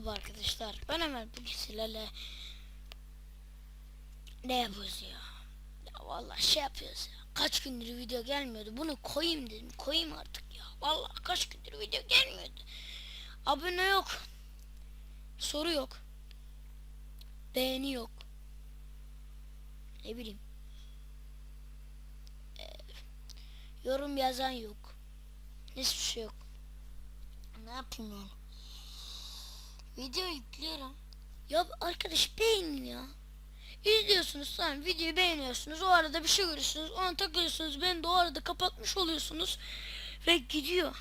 Merhaba arkadaşlar. Ben Ömer bugün sizlerle ne yapıyoruz ya? Ya vallahi şey yapıyoruz ya. Kaç gündür video gelmiyordu. Bunu koyayım dedim. Koyayım artık ya. Vallahi kaç gündür video gelmiyordu. Abone yok. Soru yok. Beğeni yok. Ne bileyim. Ee, yorum yazan yok. Hiçbir şey yok. Ne yapayım yani? Video yüklüyorum. Ya arkadaş beğenin ya. İzliyorsunuz tamam videoyu beğeniyorsunuz. O arada bir şey görüyorsunuz. Ona takılıyorsunuz. Beni de o arada kapatmış oluyorsunuz. Ve gidiyor.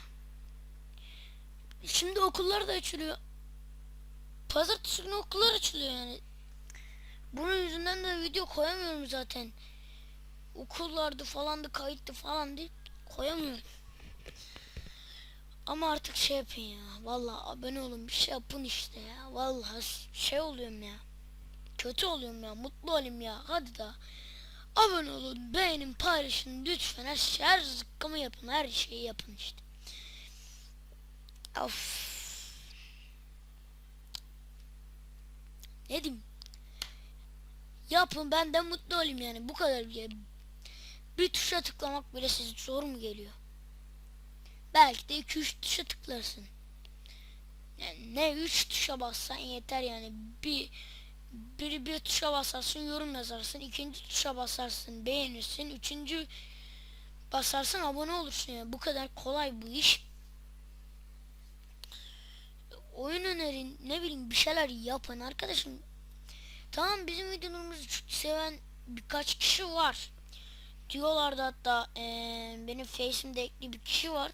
Şimdi okullar da açılıyor. Pazartesi günü okullar açılıyor yani. Bunun yüzünden de video koyamıyorum zaten. Okullardı falandı kayıttı falan deyip koyamıyorum. Ama artık şey yapın ya. Vallahi abone olun bir şey yapın işte ya. Vallahi şey oluyorum ya. Kötü oluyorum ya. Mutlu olayım ya. Hadi da. Abone olun, beğenin, paylaşın lütfen. Her, şey, her zıkkımı yapın. Her şeyi yapın işte. Of. Ne diyeyim? Yapın ben de mutlu olayım yani. Bu kadar bile. Bir tuşa tıklamak bile size zor mu geliyor? Belki de 2-3 tuşa tıklarsın. Yani ne 3 tuşa bassan yeter yani. Bir biri bir tuşa basarsın yorum yazarsın. ikinci tuşa basarsın beğenirsin. Üçüncü basarsın abone olursun yani. Bu kadar kolay bu iş. Oyun önerin ne bileyim bir şeyler yapın arkadaşım. Tamam bizim videolarımızı çok seven birkaç kişi var. Diyorlardı hatta eee, benim face'imde ekli bir kişi var.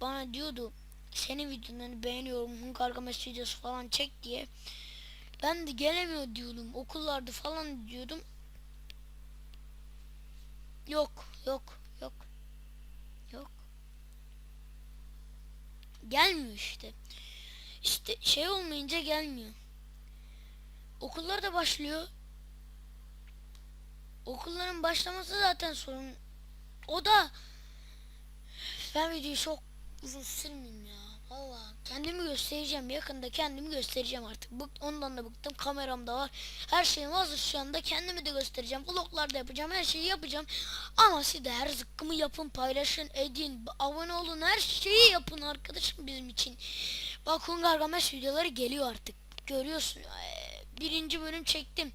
Bana diyordu senin videolarını beğeniyorum. Games videosu falan çek diye. Ben de gelemiyor diyordum. Okullarda falan diyordum. Yok, yok, yok. Yok. Gelmiyor işte. İşte şey olmayınca gelmiyor. Okullar da başlıyor. Okulların başlaması zaten sorun. O da ben videoyu çok uzun sürmeyeyim ya. Valla kendimi göstereceğim. Yakında kendimi göstereceğim artık. Bık, ondan da bıktım. Kameram da var. Her şeyim hazır şu anda. Kendimi de göstereceğim. Vloglar da yapacağım. Her şeyi yapacağım. Ama siz de her zıkkımı yapın. Paylaşın. Edin. Abone olun. Her şeyi yapın arkadaşım bizim için. Bak Hungar Games videoları geliyor artık. Görüyorsun. Birinci bölüm çektim.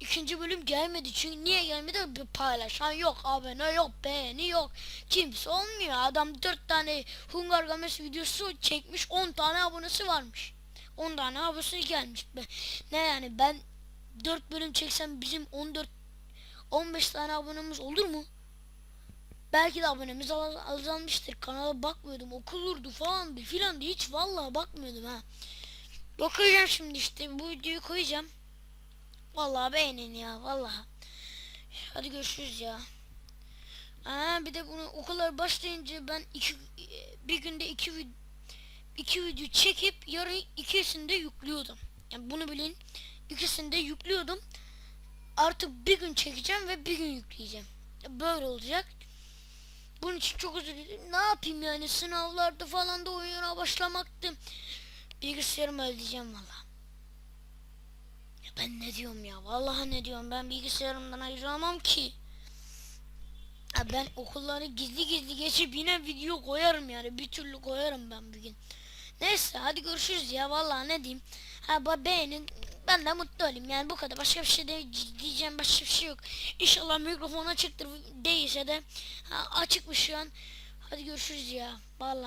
İkinci bölüm gelmedi. Çünkü niye gelmedi? Bir paylaşan yok. Abone yok. Beğeni yok. Kimse olmuyor. Adam dört tane Hungar Games videosu çekmiş. 10 tane abonesi varmış. 10 tane abonesi gelmiş. Ben, ne yani ben 4 bölüm çeksem bizim 14 15 tane abonemiz olur mu? Belki de abonemiz az- azalmıştır. Kanala bakmıyordum. Okulurdu falan filan diye hiç vallahi bakmıyordum ha. Bakacağım şimdi işte bu videoyu koyacağım. Vallahi beğenin ya vallahi. Hadi görüşürüz ya. Aa, bir de bunu okullar başlayınca ben iki, bir günde iki, vid- iki video çekip yarın ikisini de yüklüyordum. Yani bunu bilin. İkisini de yüklüyordum. Artık bir gün çekeceğim ve bir gün yükleyeceğim. Böyle olacak. Bunun için çok özür dilerim. Ne yapayım yani sınavlarda falan da oyuna başlamaktı. Bilgisayarımı ödeyeceğim valla. Ya ben ne diyorum ya? Vallahi ne diyorum? Ben bilgisayarımdan ayrılamam ki. Ya ben okulları gizli gizli geçip yine video koyarım yani. Bir türlü koyarım ben bir gün. Neyse hadi görüşürüz ya. Vallahi ne diyeyim. Ha beğenin. Ben de mutlu olayım yani bu kadar. Başka bir şey de diyeceğim başka bir şey yok. İnşallah mikrofon açıktır. Değilse de ha, açıkmış şu an. Hadi görüşürüz ya. Vallahi.